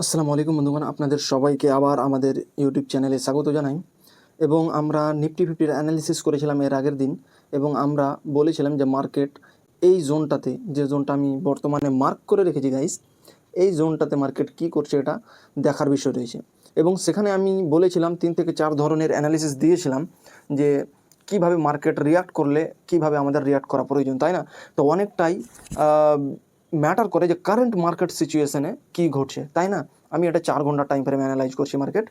আসসালামু আলাইকুম বন্ধুগণ, আপনাদের সবাইকে আবার আমাদের ইউটিউব চ্যানেলে স্বাগত জানাই। এবং আমরা নিফটি ফিফটির অ্যানালিসিস করেছিলাম এর আগের দিন, এবং আমরা বলেছিলাম যে মার্কেট এই জোনটাতে যে জোনটা আমি বর্তমানে মার্ক করে রেখেছি গাইস এই জোনটাতে মার্কেট কি করছে এটা দেখার বিষয় রয়েছে। এবং সেখানে আমি বলেছিলাম, তিন থেকে চার ধরনের অ্যানালিসিস দিয়েছিলাম যে কীভাবে মার্কেট রিয়াক্ট করলে, কীভাবে আমাদের রিয়াক্ট করা প্রয়োজন, তাই না? তো অনেকটাই ম্যাটার করে যে কারেন্ট মার্কেট সিচুয়েশনে কি ঘটছে, তাই না? আমি এটা চার ঘণ্টা টাইম ফ্রেমে অ্যানালাইজ করছি মার্কেট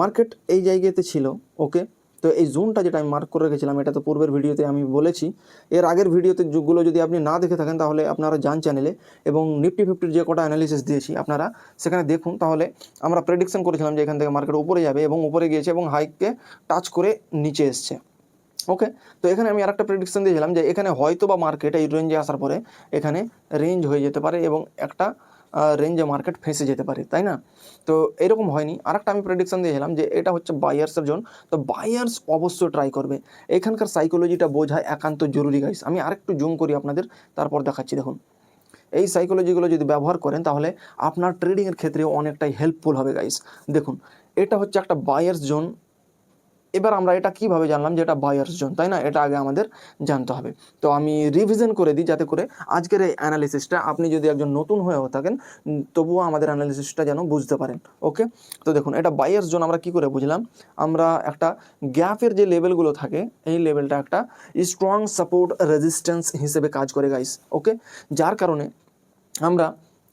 মার্কেট এই জায়গাতে ছিল ওকে তো এই জোনটা যেটা আমি মার্ক করে রেখেছিলাম, এটা তো পূর্বের ভিডিওতে আমি বলেছি। এর আগের ভিডিওতে যুগগুলো যদি আপনি না দেখে থাকেন, তাহলে আপনারা যান চ্যানেলে এবং নিফটি ফিফটির যে কটা অ্যানালিসিস দিয়েছি আপনারা সেখানে দেখুন। তাহলে আমরা প্রেডিকশন করেছিলাম যে এখান থেকে মার্কেট উপরে যাবে এবং উপরে গিয়েছে এবং হাইককে টাচ করে নিচে এসছে। ওকে তো এখানে আমি আরেকটা প্রেডিকশন দিয়েছিলাম যে এখানে হয়তো বা মার্কেট এই রেঞ্জে আসার পরে এখানে রেঞ্জ হয়ে যেতে পারে এবং একটা রেঞ্জে মার্কেট ফেঁসে যেতে পারে, তাই না? তো এরকম হয়নি। আরেকটা আমি প্রেডিকশন দিয়েছিলাম যে এটা হচ্ছে বায়ার্সের জন্য তো বায়ার্স অবশ্যই ট্রাই করবে। এখানকার সাইকোলজিটা বোঝা একান্ত জরুরি গাইস আমি আরেকটু জুম করি আপনাদের, তারপর দেখাচ্ছি, দেখুন। এই সাইকোলজিগুলো যদি ব্যবহার করেন, তাহলে আপনার ট্রেডিংয়ের ক্ষেত্রে অনেকটাই হেল্পফুল হবে গাইস দেখুন, এটা হচ্ছে একটা বায়ার্স জোন এবার আমরা এটা কীভাবে জানলাম যে এটা বায়ার্স জোন তাই না? এটা আগে আমাদের জানতে হবে। তো আমি রিভিশন করে দিই যাতে করে আজকের এই অ্যানালিসিসটা আপনি যদি একজন নতুন হয়েও থাকেন তবুও আমাদের অ্যানালিসিসটা যেন বুঝতে পারেন ওকে তো দেখুন, এটা বায়ার্স জোন আমরা কি করে বুঝলাম? আমরা একটা গ্যাপের যে লেভেলগুলো থাকে, এই লেভেলটা একটা স্ট্রং সাপোর্ট রেজিস্ট্যান্স হিসেবে কাজ করে গাইস ওকে যার কারণে আমরা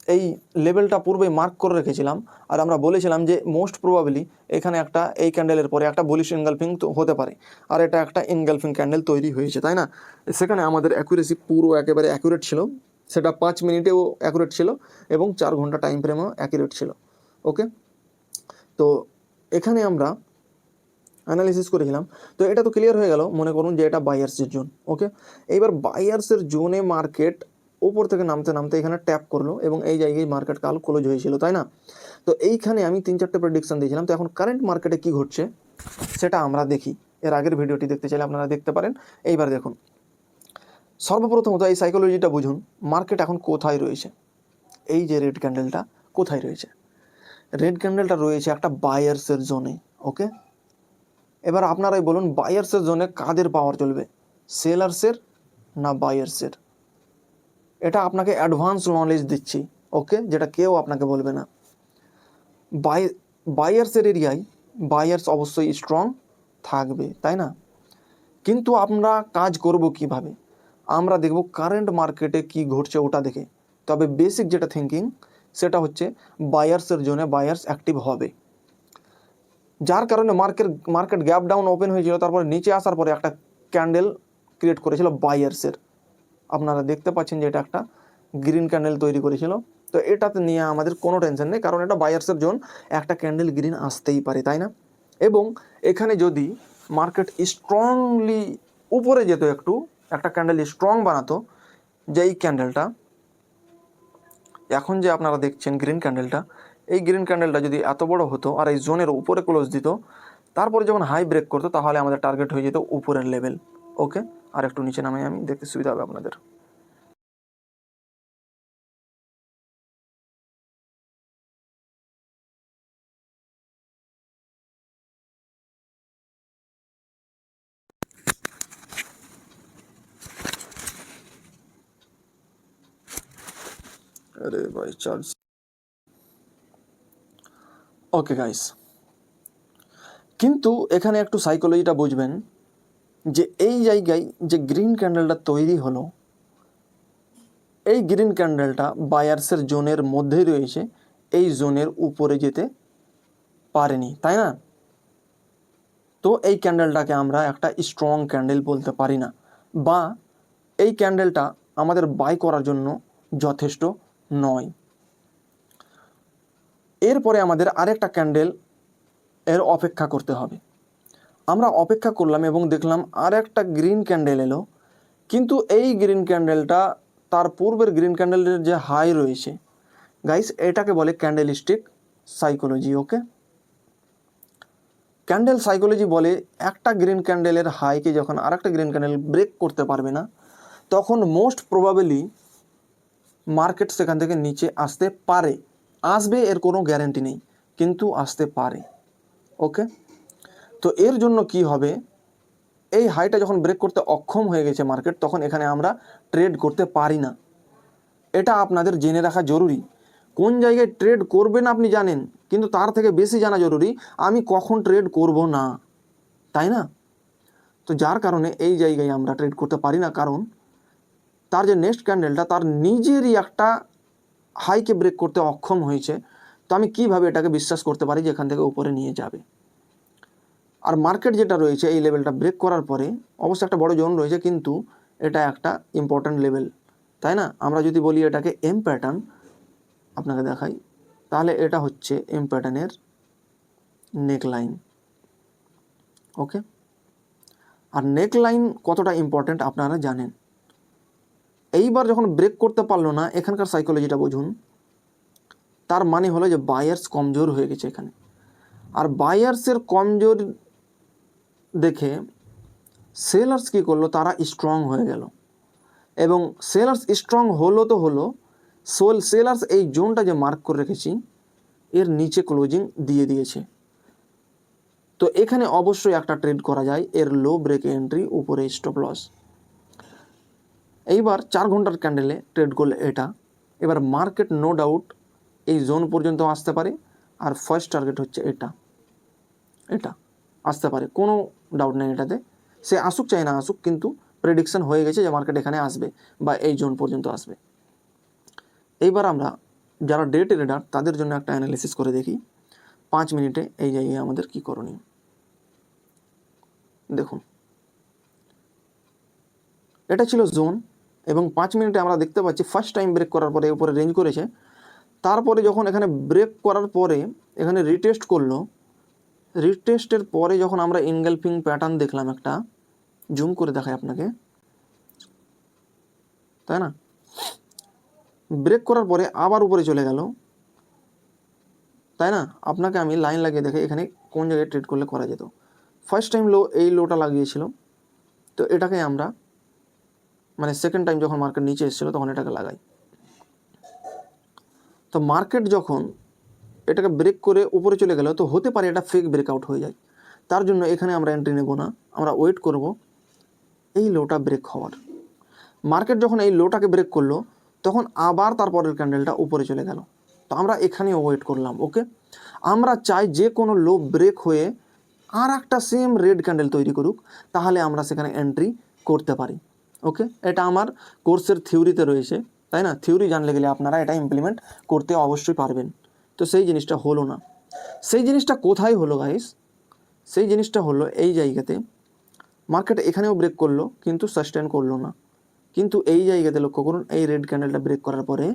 এই লেভেলটা পূর্বে মার্ক করে রেখেছিলাম। আর আমরা বলেছিলাম যে মোস্ট প্রবাবলি এখানে একটা এই ক্যান্ডেলের পরে একটা বলিশ এনগালফিং হতে পারে। আর এটা একটা এনগালফিং ক্যান্ডেল তৈরি হয়েছে, তাই না? সেখানে আমাদের অ্যাকুরেসি পুরো একেবারে অ্যাকুরেট ছিল। সেটা পাঁচ মিনিটেও অ্যাকুরেট ছিল এবং চার ঘণ্টা টাইম ফ্রেমেও অ্যাকুরেট ছিল। ওকে তো এখানে আমরা অ্যানালিসিস করেছিলাম। তো এটা তো ক্লিয়ার হয়ে গেল, মনে করুন যে এটা বাইয়ার্সের জোন। ওকে এইবার বাইয়ার্সের জোনে মার্কেট উপর থেকে নামতে নামতে এখানে ট্যাপ করল এবং এই জায়গায় মার্কেট কাল ক্লোজ হয়েছিল, তাই না? তো এইখানে আমি তিন চারটে প্রেডিকশান দিয়েছিলাম। তো এখন কারেন্ট মার্কেটে কি ঘটছে সেটা আমরা দেখি। এর আগের ভিডিওটি দেখতে চাইলে আপনারা দেখতে পারেন। এইবার দেখুন। সর্বপ্রথমত এই সাইকোলজিটা বুঝুন মার্কেট এখন কোথায় রয়েছে? এই যে রেড ক্যান্ডেলটা কোথায় রয়েছে? রেড ক্যান্ডেলটা রয়েছে একটা বায়ার্সের জোনে ওকে এবার আপনারাই বলুন বায়ার্সের জোনে কাদের পাওয়ার চলবে? সেলার্সের না বায়ার্সের এটা আপনাকে অ্যাডভান্স নলেজ দিচ্ছি ওকে যেটা কেউ আপনাকে বলবে না। বাই বায়ার্সের এরিয়ায় বায়ার্স অবশ্যই স্ট্রং থাকবে, তাই না? কিন্তু আমরা কাজ করব কীভাবে? আমরা দেখব কারেন্ট মার্কেটে কি ঘটছে ওটা দেখে। তবে বেসিক যেটা থিঙ্কিং সেটা হচ্ছে বায়ার্সের জন্য বায়ার্স অ্যাক্টিভ হবে। যার কারণে market market gap down open হয়েছিল, তারপরে নিচে আসার পরে একটা ক্যান্ডেল ক্রিয়েট করেছিল বায়ার্সের আপনারা দেখতে পাচ্ছেন যে এটা একটা গ্রিন ক্যান্ডেল তৈরি করেছিল। তো এটাতে নিয়ে আমাদের কোনো টেনশন নেই, কারণ এটা বায়ার্সের জোন একটা ক্যান্ডেল গ্রিন আসতেই পারে, তাই না? এবং এখানে যদি মার্কেট স্ট্রংলি উপরে যেত একটু, একটা ক্যান্ডেল স্ট্রং বানাতো, যেই ক্যান্ডেলটা এখন যে আপনারা দেখছেন গ্রিন ক্যান্ডেলটা এই গ্রিন ক্যান্ডেলটা যদি এত বড় হতো আর এই জোনের উপরে ক্লোজ দিত, তারপরে যখন হাই ব্রেক করতো, তাহলে আমাদের টার্গেট হয়ে যেত উপরের লেভেল ওকে, আর একটু নিচে নামে আমি দেখতে সুবিধা হবে আপনাদের। আরে ভাই, চার্জ। ওকে গাইস কিন্তু এখানে একটু সাইকোলজিটা বুঝবেন। যে এই জায়গায় যে গ্রিন ক্যান্ডেলটা তৈরি হলো, এই গ্রিন ক্যান্ডেলটা বায়ার্সের জোনের মধ্যেই রয়েছে, এই জোনের উপরে যেতে পারেনি, তাই না? তো এই ক্যান্ডেলটাকে আমরা একটা স্ট্রং ক্যান্ডেল বলতে পারি না, বা এই ক্যান্ডেলটা আমাদের বাই করার জন্য যথেষ্ট নয়। এরপরে আমাদের আরেকটা ক্যান্ডেল এর অপেক্ষা করতে হবে। আমরা অপেক্ষা করলাম এবং দেখলাম আর একটা গ্রিন ক্যান্ডেল এলো। কিন্তু এই গ্রিন ক্যান্ডেলটা তার পূর্বের গ্রিন ক্যান্ডেলের যে হাই রয়েছে গাইস এটাকে বলে candle stick psychology okay candle psychology বলে একটা গ্রিন ক্যান্ডেলের হাইকে যখন আর একটা গ্রিন ক্যান্ডেল ব্রেক করতে পারবে না, তখন মোস্ট প্রবাবলি মার্কেট সেখান থেকে নিচে আসতে পারে। আসবে এর কোনো গ্যারেন্টি নেই, কিন্তু আসতে পারে ওকে তো এর জন্য কি হবে? এই হাইটা যখন ব্রেক করতে অক্ষম হয়ে গেছে মার্কেট তখন এখানে আমরা ট্রেড করতে পারি না। এটা আপনাদের জেনে রাখা জরুরি। কোন জায়গায় ট্রেড করবেন আপনি জানেন, কিন্তু তার থেকে বেশি জানা জরুরি, আমি কখন ট্রেড করব না। তাই না? তো যার কারণে এই জায়গায় আমরা ট্রেড করতে পারি না, কারণ তার যে নেক্সট ক্যান্ডেলটা তার নিজেরই একটা হাইকে ব্রেক করতে অক্ষম হয়েছে। তো আমি কীভাবে এটাকে বিশ্বাস করতে পারি যে এখান থেকে উপরে নিয়ে যাবে? আর মার্কেট যেটা রয়েছে এই লেভেলটা ব্রেক করার পরে অবশ্যই একটা বড় জোন রয়েছে, কিন্তু এটা একটা ইম্পর্ট্যান্ট লেভেল তাই না? আমরা যদি বলি এটাকে এম প্যাটার্ন আপনাকে দেখাই, তাহলে এটা হচ্ছে এম প্যাটার্নের নেক লাইন ওকে আর নেক লাইন কতটা ইম্পর্ট্যান্ট আপনারা জানেন? এইবার যখন ব্রেক করতে পারল না, এখানকার সাইকোলজিটা বুঝুন, তার মানে হলো যে বায়ার্স কমজোর হয়ে গেছে এখানে। আর বায়ার্সের কমজোর দেখে সেলার্স কী করল? তারা স্ট্রং হয়ে গেল। এবং সেলার্স স্ট্রং হলো তো হলো সোল সেলার্স এই জোনটা যে মার্ক করে রেখেছি, এর নিচে ক্লোজিং দিয়ে দিয়েছে। তো এখানে অবশ্যই একটা ট্রেড করা যায়, এর লো ব্রেক এন্ট্রি উপরে স্টপ লস এইবার চার ঘণ্টার ক্যান্ডেলে ট্রেড করলে এটা। এবার মার্কেট নো ডাউট এই জোন পর্যন্ত আসতে পারে, আর ফার্স্ট টার্গেট হচ্ছে এটা। এটা। আসতে পারে, কোনো ডাউট নেই এটাতে। সে আসুক, চাই না আসুক, কিন্তু প্রেডিকশন হয়ে গেছে যে মার্কেট এখানে আসবে বা এই জোন পর্যন্ত আসবে। এইবার আমরা যারা ডে ট্রেডার তাদের জন্য একটা অ্যানালিসিস করে দেখি। পাঁচ মিনিটে এই জায়গায় আমাদের কী করণীয়? দেখুন। এটা ছিল জোন এবং পাঁচ মিনিটে আমরা দেখতে পাচ্ছি ফার্স্ট টাইম ব্রেক করার পরে উপরে রেঞ্জ করেছে। তারপরে যখন এখানে ব্রেক করার পরে এখানে রিটেস্ট করল রিটেস্টের পরে যখন আমরা ইনগালফিং প্যাটার্ন দেখলাম একটা জুম করে দেখাই আপনাকে। তাই না? ব্রেক করার পরে আবার উপরে চলে গেল। তাই না? আপনাকে আমি লাইন লাগিয়ে দেখে এখানে কোন জায়গায় ট্রেড করলে করা যেত। ফার্স্ট টাইম লো এই লোটা লাগিয়েছিল। তো এটাকে আমরা মানে সেকেন্ড টাইম যখন মার্কেট নিচে এসেছিল তখন এটাকে লাগাই। তো মার্কেট যখন এটাকে ব্রেক করে উপরে চলে গেল তো হতে পারে এটা ফেক ব্রেকআউট হয়ে যায়। তার জন্য এখানে আমরা এন্ট্রি নেব না। আমরা ওয়েট করব এই লোটা ব্রেক হওয়ার। মার্কেট যখন এই লোটাকে ব্রেক করল, তখন আবার তারপরের ক্যান্ডেলটা উপরে চলে গেল। তো আমরা এখানেও ওয়েট করলাম ওকে আমরা চাই যে কোনো লো ব্রেক হয়ে আর একটা সেম রেড ক্যান্ডেল তৈরি করুক, তাহলে আমরা সেখানে এন্ট্রি করতে পারি ওকে এটা আমার কোর্সের থিওরিতে রয়েছে, তাই না? থিওরি জানলে গেলে আপনারা এটা ইমপ্লিমেন্ট করতে অবশ্যই পারবেন। তো সেই জিনিসটা হলো না। সেই জিনিসটা কোথায় হলো গাইস সেই জিনিসটা হলো এই জায়গাতে মার্কেট এখানেও ব্রেক করল, কিন্তু সাস্টেন করল না। কিন্তু এই জায়গাতে লক্ষ্য করুন, এই রেড ক্যান্ডেলটা ব্রেক করার পরে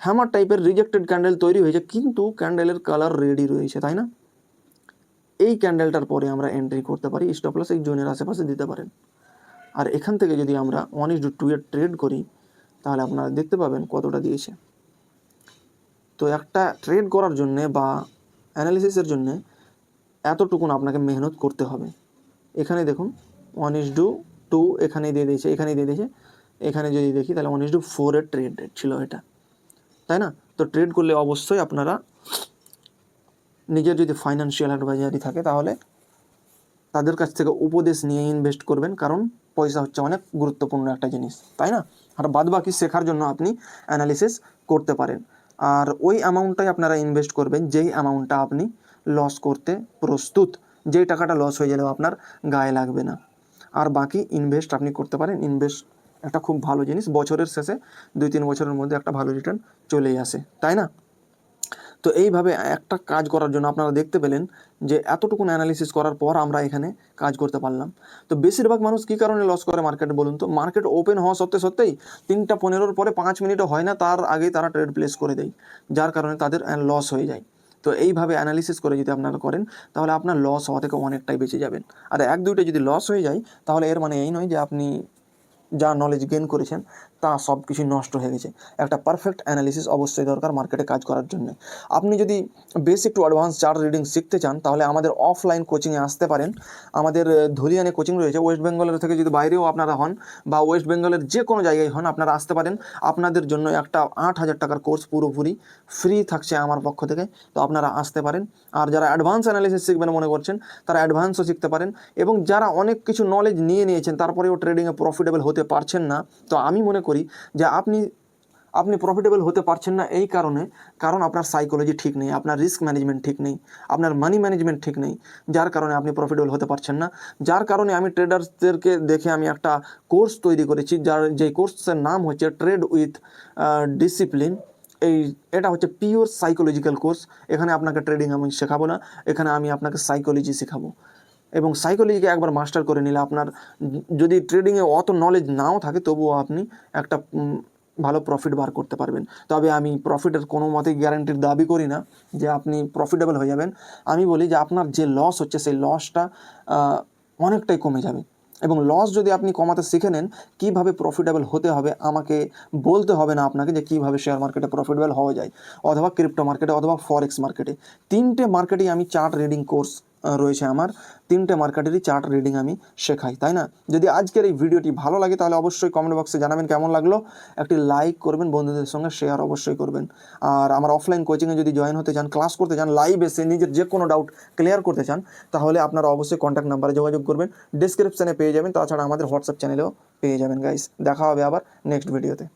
হ্যামার টাইপের রিজেক্টেড ক্যান্ডেল তৈরি হয়েছে, কিন্তু ক্যান্ডেলের কালার রেডি রয়েছে, তাই না? এই ক্যান্ডেলটার পরে আমরা এন্ট্রি করতে পারি স্টপ লস এই জোনের আশেপাশে দিতে পারেন। আর এখান থেকে যদি আমরা ওয়ান ইস টু এর ট্রেড করি, তাহলে আপনারা দেখতে পাবেন কতটা দিয়েছে। তো একটা ট্রেড করার জন্যে বা অ্যানালিসিসের জন্যে এতটুকুন আপনাকে মেহনত করতে হবে। এখানে দেখুন ওয়ান ইস ডু টু এখানে দিয়ে দিয়েছে এখানে দিয়ে দিয়েছে, এখানে যদি দেখি তাহলে ওয়ান ইস টু ফোরের ট্রেড ছিল এটা। তাই না? তো ট্রেড করলে অবশ্যই আপনারা নিজের যদি ফাইন্যান্সিয়াল অ্যাডভাইজারি থাকে তাহলে তাদের কাছ থেকে উপদেশ নিয়ে ইনভেস্ট করবেন, কারণ পয়সা হচ্ছে অনেক গুরুত্বপূর্ণ একটা জিনিস, তাই না? আর বাদ বাকি শেখার জন্য আপনি অ্যানালিসিস করতে পারেন। আর ওই অ্যামাউন্টটাই আপনারা ইনভেস্ট করবেন, যেই অ্যামাউন্টটা আপনি লস করতে প্রস্তুত, যেই টাকাটা লস হয়ে গেলেও আপনার গায়ে লাগবে না। আর বাকি ইনভেস্ট আপনি করতে পারেন ইনভেস্ট একটা খুব ভালো জিনিস, বছরের শেষে দুই তিন বছরের মধ্যে একটা ভালো রিটার্ন চলেই আসে, তাই না? তো এইভাবে একটা কাজ করার জন্য আপনারা দেখতে পেলেন যে এতটুকুন অ্যানালিসিস করার পর আমরা এখানে কাজ করতে পারলাম। তো বেশিরভাগ মানুষ কী কারণে লস করে মার্কেট বলুন তো? মার্কেট ওপেন হওয়া সত্ত্বে সত্ত্বেই তিনটা পনেরোর পরে পাঁচ মিনিটও হয় না, তার আগেই তারা ট্রেড প্লেস করে দেয়, যার কারণে তাদের লস হয়ে যায়। তো এইভাবে অ্যানালিসিস করে যদি আপনারা করেন, তাহলে আপনার লস হওয়া থেকে অনেকটাই বেঁচে যাবেন। আর এক দুইটা যদি লস হয়ে যায়, তাহলে এর মানে এই নয় যে আপনি যা নলেজ গেন করেছেন, তা সব কিছু নষ্ট হয়ে গেছে। একটা পারফেক্ট অ্যানালিসিস অবশ্যই দরকার মার্কেটে কাজ করার জন্য। আপনি যদি basic to advance chart reading শিখতে চান, তাহলে আমাদের অফলাইন কোচিংয়ে আসতে পারেন। আমাদের ধুলিয়ানে কোচিং রয়েছে। ওয়েস্ট বেঙ্গলের থেকে যদি বাইরেও আপনারা হন বা ওয়েস্ট বেঙ্গলের যে কোনো জায়গায় হন, আপনারা আসতে পারেন। আপনাদের জন্য একটা আট হাজার টাকার কোর্স পুরোপুরি ফ্রি থাকছে আমার পক্ষ থেকে। তো আপনারা আসতে পারেন। আর যারা অ্যাডভান্স অ্যানালিসিস শিখবেন মনে করছেন, তারা অ্যাডভান্সও শিখতে পারেন। এবং যারা অনেক কিছু নলেজ নিয়ে নিয়েছেন, তারপরেও ট্রেডিংয়ে প্রফিটেবল হতে পারছেন না। তো আমি মনে করি যে আপনি আপনি প্রফিটেবল হতে পারছেন না এই কারণে, কারণ আপনার সাইকোলজি ঠিক নেই, আপনার রিস্ক ম্যানেজমেন্ট ঠিক নেই, আপনার মানি ম্যানেজমেন্ট ঠিক নেই, যার কারণে আপনি প্রফিটেবল হতে পারছেন না। যার কারণে আমি ট্রেডার্সদেরকে দেখে আমি একটা কোর্স তৈরি করেছি, যার, যেই কোর্সের নাম হচ্ছে ট্রেড উইথ ডিসিপ্লিন এই, এটা হচ্ছে পিওর সাইকোলজিক্যাল কোর্স এখানে আপনাকে ট্রেডিং আমি শেখাবো না, এখানে আমি আপনাকে সাইকোলজি শেখাবো। এবং সাইকোলজিকে একবার মাস্টার করে নিলে আপনার, যদি ট্রেডিংয়ে অত নলেজ নাও থাকে, তবুও আপনি একটা ভালো প্রফিট বার করতে পারবেন। তবে আমি প্রফিটের কোনো মতেই গ্যারান্টির দাবি করি না যে আপনি প্রফিটেবল হয়ে যাবেন। আমি বলি যে আপনার যে লস হচ্ছে, সেই লসটা অনেকটাই কমে যাবে। এবং লস যদি আপনি কমাতে শিখে নেন, কীভাবে প্রফিটেবল হতে হবে, আমাকে বলতে হবে না আপনাকে যে কীভাবে শেয়ার মার্কেটে প্রফিটেবল হওয়া যায়, অথবা ক্রিপ্টো মার্কেটে অথবা ফরেক্স মার্কেটে তিনটে মার্কেটেই আমি চার্ট রিডিং কোর্স রয়েছে আমার। তিনটে মার্কেটেরই চার্ট রিডিং আমি শেখাই, তাই না? যদি আজকের এই ভিডিওটি ভালো লাগে তাহলে অবশ্যই কমেন্ট বক্সে জানাবেন কেমন লাগল। একটি লাইক করবেন, বন্ধুদের সঙ্গে শেয়ার অবশ্যই করবেন। আর আমার অফলাইন কোচিংয়ে যদি জয়েন হতে চান ক্লাস করতে চান লাইভ এসে নিজের যে কোনো ডাউট ক্লিয়ার করতে চান, তাহলে আপনারা অবশ্যই কন্ট্যাক্ট নাম্বারে যোগাযোগ করবেন। ডিসক্রিপশানে পেয়ে যাবেন, তাছাড়া আমাদের হোয়াটসঅ্যাপ চ্যানেলেও পেয়ে যাবেন গাইস দেখা হবে আবার নেক্সট ভিডিওতে